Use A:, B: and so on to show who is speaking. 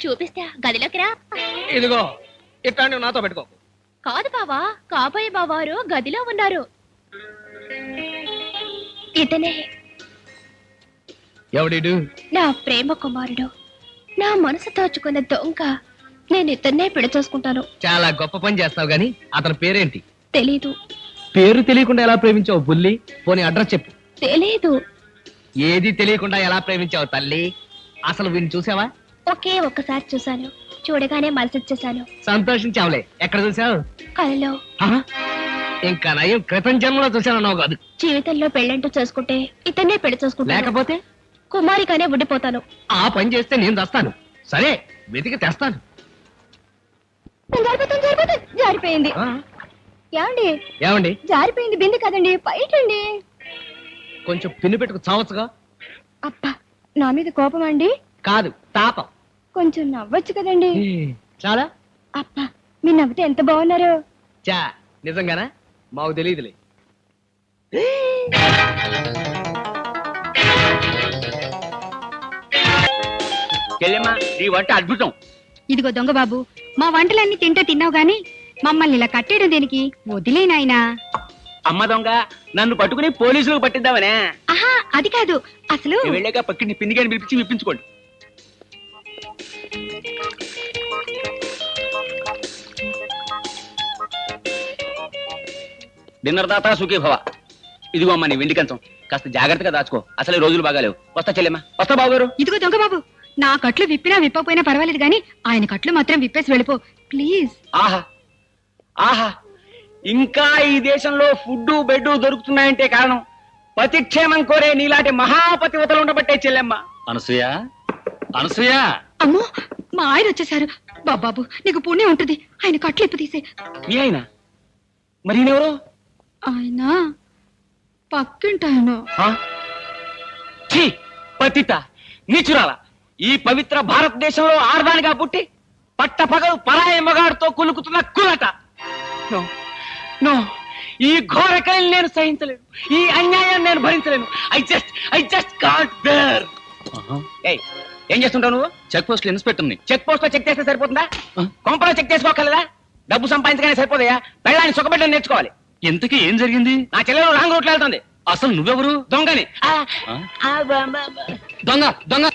A: చూపిస్తా గదిలోకి రా.
B: ఇదిగో ఇట్లాంటి నాతో పెట్టుకో.
A: కాదు బావా కాబోయే బావారు గదిలో ఉన్నారు. ఇతనే.
B: ఎవడిడు
A: నా ప్రేమ కుమారుడు. నా మనసు దోచుకున్న దొంగ. నేను ఇతన్నే పిడచేసుకుంటాను
B: చాలా గొప్ప పని చేస్తావు గాని అతని పేరేంటి?
A: తెలీదు.
B: పేరు తెలియకుండా ఎలా ప్రేమించావు బుల్లి? పోనీ అడ్రస్ చెప్పు.
A: తెలీదు.
B: ఏది తెలియకుండా ఎలా ప్రేమించావు తల్లి? అసలు వీడిని చూసావా?
A: ఒకే ఒక్కసారి చూశాను. చూడగానే మనసొచ్చేసాను
B: సంతోషించావులే. ఎక్కడ చూసావు
A: కలలో
B: ఇంకా నయం క్రితం జన్మలో చూసానన్నావు కాదు.
A: జీవితంలో పెళ్ళంటూ చేసుకుంటే ఇతన్నే పెళ్ళి చేసుకుంటాను.
B: లేకపోతే?
A: కుమారిగానే ఉండిపోతాను.
B: ఆ పని చేస్తే నేను తెస్తాను సరే వెతికి తెస్తాను.
A: జారిపోయింది.
B: ఆ,
A: ఏమండి?
B: ఏమండి?
A: జారిపోయింది బింది కదండి పైటండి
B: కొంచెం పిన్ను పెట్టుకు చావచ్చుగా?
A: అబ్బా నా మీద కోపం అండి?
B: కాదు తాపం.
A: కొంచెం నవ్వొచ్చు కదండి.
B: చాలా?
A: అబ్బా మీ నవ్వితే ఎంత బాగున్నారు?
B: చా నిజంగానా? మాకు తెలియదులే
C: చెల్లెమ్మా ఈ వంట అద్భుతం.
D: ఇదిగో దొంగ బాబు మా వంటలన్నీ తింటే తిన్నావు గాని మమ్మల్ని ఇలా కట్టేయడం దేనికి? వదిలే నాయనా.
C: అమ్మ దొంగ నన్ను పట్టుకుని పోలీసులకు పట్టిద్దామనే.
D: ఆహా అది కాదు అసలు
C: వెళ్ళాక పక్కింటి పిండిగాని పిలిపించి విప్పించుకోండి. డిన్నర్ దాత సుఖీ భవ. ఇదిగో అమ్మా నీ వెండి కంచం. కాస్త జాగ్రత్తగా దాచుకో. అసలు ఈ రోజులు బాగాలేవు. వస్తా చెల్లెమ్మా. వస్తా బాబు గారు
D: ఇదిగో దొంగ బాబు నా కట్లు విప్పినా విప్పకపోయినా పర్వాలేదు గాని ఆయన కట్లు మాత్రం విప్పేసి వెళ్ళిపో. ప్లీజ్.
C: ఆహా. ఆహా. ఇంకా ఈ దేశంలో ఫుడ్ బెడ్ దొరుకుతున్నాయంటే కారణం పతిక్షేమం కోరే నీలాంటి మహాపతివతలు ఉండబట్టే చెల్లెమ్మ.
E: అనసూయ అనసూయ.
D: అమ్మో మా ఆయన వచ్చేసారు. బాబాబు నీకు పుణ్యం ఉంటుంది. ఆయన కట్లు ఇప్పు తీసే
C: మీ ఆయన? మరి ఈయనెవరు?
D: ఆయన పక్కింటాయన.
C: ఆ? ఛీ పతిత నీచురాల. ఈ పవిత్ర భారతదేశంలో ఆడదానిగా పుట్టి పట్టపగలు పరాయి మగాడితో కులుకుతున్న కులట. నో నో ఈ ఘోరకల్ని నేను సహించలేను. ఈ అన్యాయాన్ని నేను భరించలేను. I just I just can't bear. ఏం చేస్తుంటావు నువ్వు?
E: చెక్ పోస్ట్ ఇన్స్పెక్టర్
C: చెక్ పోస్ట్లో చెక్ చేస్తే సరిపోతుందా. కొంపలో చెక్ చేసుకోగలదా డబ్బు సంపాదించగానే సరిపోదయా పెళ్ళాన్ని సుఖపెట్టడం నేర్చుకోవాలి.
E: ఇంతకీ ఏం జరిగింది?
C: నా చెల్లెలు రాంగ్ రూట్లో వెళ్తుంది.
E: అసలు నువ్వెవరు?
C: దొంగని.
E: దొంగ దొంగ.